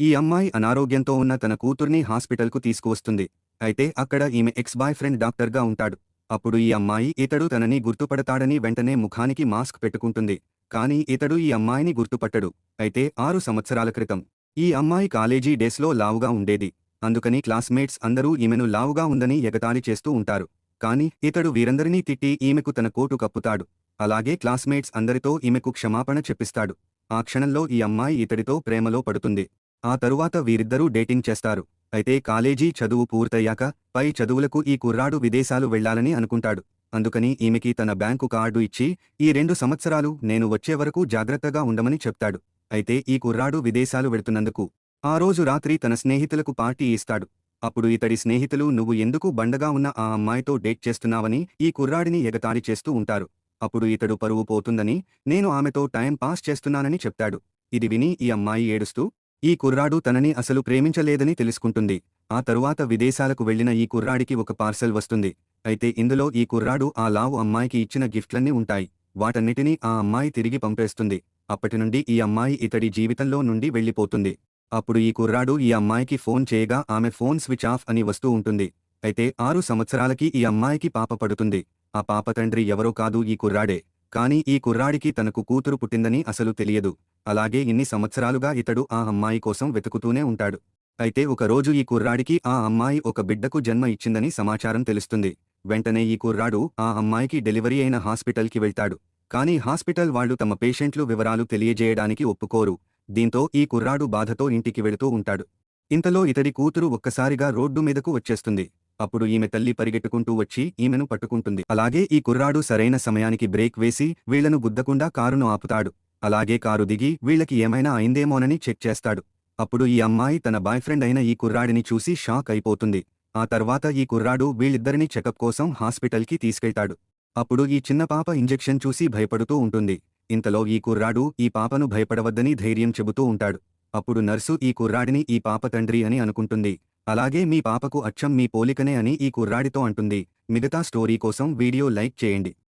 ఈ అమ్మాయి అనారోగ్యంతో ఉన్న తన కూతుర్ని హాస్పిటల్కు తీసుకువస్తుంది. అయితే అక్కడ ఈమె ఎక్స్ బాయ్ ఫ్రెండ్ డాక్టర్గా ఉంటాడు. అప్పుడు ఈ అమ్మాయి ఇతడు తనని గుర్తుపడతాడని వెంటనే ముఖానికి మాస్క్ పెట్టుకుంటుంది. కానీ ఇతడు ఈ అమ్మాయిని గుర్తుపట్టడు. అయితే ఆరు సంవత్సరాల క్రితం ఈ అమ్మాయి కాలేజీ డేస్లో లావుగా ఉండేది. అందుకని క్లాస్మేట్స్ అందరూ ఈమెను లావుగా ఉందని ఎగతాళి చేస్తూ ఉంటారు. కానీ ఇతడు వీరందరినీ తిట్టి ఈమెకు తన కోటు కప్పుతాడు. అలాగే క్లాస్మేట్స్ అందరితో ఈమెకు క్షమాపణ చెప్పిస్తాడు. ఆ క్షణంలో ఈ అమ్మాయి ఇతడితో ప్రేమలో పడుతుంది. ఆ తరువాత వీరిద్దరూ డేటింగ్ చేస్తారు. అయితే కాలేజీ చదువు పూర్తయ్యాక పై చదువులకు ఈ కుర్రాడు విదేశాలు వెళ్ళాలని అనుకుంటాడు. అందుకని ఈమెకి తన బ్యాంకు కార్డు ఇచ్చి ఈ రెండు సంవత్సరాలు నేను వచ్చే వరకు జాగ్రత్తగా ఉండమని చెప్తాడు. అయితే ఈ కుర్రాడు విదేశాలు వెడుతున్నందుకు ఆ రోజు రాత్రి తన స్నేహితులకు పార్టీ ఇస్తాడు. అప్పుడు ఇతడి స్నేహితులు నువ్వు ఎందుకు బండగా ఉన్న ఆ అమ్మాయితో డేట్ చేస్తున్నావని ఈ కుర్రాడిని ఎగతాళి చేస్తూ ఉంటారు. అప్పుడు ఇతడు పరువు పోతుందని నేను ఆమెతో టైం పాస్ చేస్తున్నానని చెప్తాడు. ఇది విని ఈ అమ్మాయి ఏడుస్తూ ఈ కుర్రాడు తనని అసలు ప్రేమించలేదని తెలుసుకుంటుంది. ఆ తరువాత విదేశాలకు వెళ్ళిన ఈ కుర్రాడికి ఒక పార్సెల్ వస్తుంది. అయితే ఇందులో ఈ కుర్రాడు ఆ లావు అమ్మాయికి ఇచ్చిన గిఫ్ట్లన్నీ ఉంటాయి. వాటన్నిటినీ ఆ అమ్మాయి తిరిగి పంపేస్తుంది. అప్పటి నుండి ఈ అమ్మాయి ఇతడి జీవితంలో నుండి వెళ్ళిపోతుంది. అప్పుడు ఈ కుర్రాడు ఈ అమ్మాయికి ఫోన్ చేయగా ఆమె ఫోన్ స్విచ్ ఆఫ్ అని వస్తూ ఉంటుంది. అయితే ఆరు సంవత్సరాలకి ఈ అమ్మాయికి పాప పడుతుంది. ఆ పాప తండ్రి ఎవరో కాదు ఈ కుర్రాడే. కానీ ఈ కుర్రాడికి తనకు కూతురు పుట్టిందని అసలు తెలియదు. అలాగే ఇన్ని సంవత్సరాలుగా ఇతడు ఆ అమ్మాయి కోసం వెతుకుతూనే ఉంటాడు. అయితే ఒకరోజు ఈ కుర్రాడికి ఆ అమ్మాయి ఒక బిడ్డకు జన్మ ఇచ్చిందని సమాచారం తెలుస్తుంది. వెంటనే ఈ కుర్రాడు ఆ అమ్మాయికి డెలివరీ అయిన హాస్పిటల్కి వెళ్తాడు. కానీ హాస్పిటల్ వాళ్ళు తమ పేషెంట్లు వివరాలు తెలియజేయడానికి ఒప్పుకోరు. దీంతో ఈ కుర్రాడు బాధతో ఇంటికి వెళుతూ ఉంటాడు. ఇంతలో ఇతడి కూతురు ఒక్కసారిగా రోడ్డు మీదకు వచ్చేస్తుంది. అప్పుడు ఈమె తల్లి పరిగెట్టుకుంటూ వచ్చి ఈమెను పట్టుకుంటుంది. అలాగే ఈ కుర్రాడు సరైన సమయానికి బ్రేక్ వేసి వీళ్ళను గుద్దకుండా కారును ఆపుతాడు. అలాగే కారు దిగి వీళ్ళకి ఏమైనా అయిందేమోనని చెక్ చేస్తాడు. అప్పుడు ఈ అమ్మాయి తన బాయ్ ఫ్రెండ్ అయిన ఈ కుర్రాడిని చూసి షాక్ అయిపోతుంది. ఆ తర్వాత ఈ కుర్రాడు వీళ్ళిద్దరినీ చెకప్ కోసం హాస్పిటల్కి తీసుకెళ్తాడు. అప్పుడు ఈ చిన్న పాప ఇంజెక్షన్ చూసి భయపడుతూ ఉంటుంది. ఇంతలో ఈ కుర్రాడు ఈ పాపను భయపడవద్దని ధైర్యం చెబుతూ ఉంటాడు. అప్పుడు నర్సు ఈ కుర్రాడిని ఈ పాప తండ్రి అని అనుకుంటుంది. అలాగే మీ పాపకు అచ్చం మీ పోలికనే అని ఈ కుర్రాడితో అంటుంది. మిగతా స్టోరీ కోసం వీడియో లైక్ చేయండి.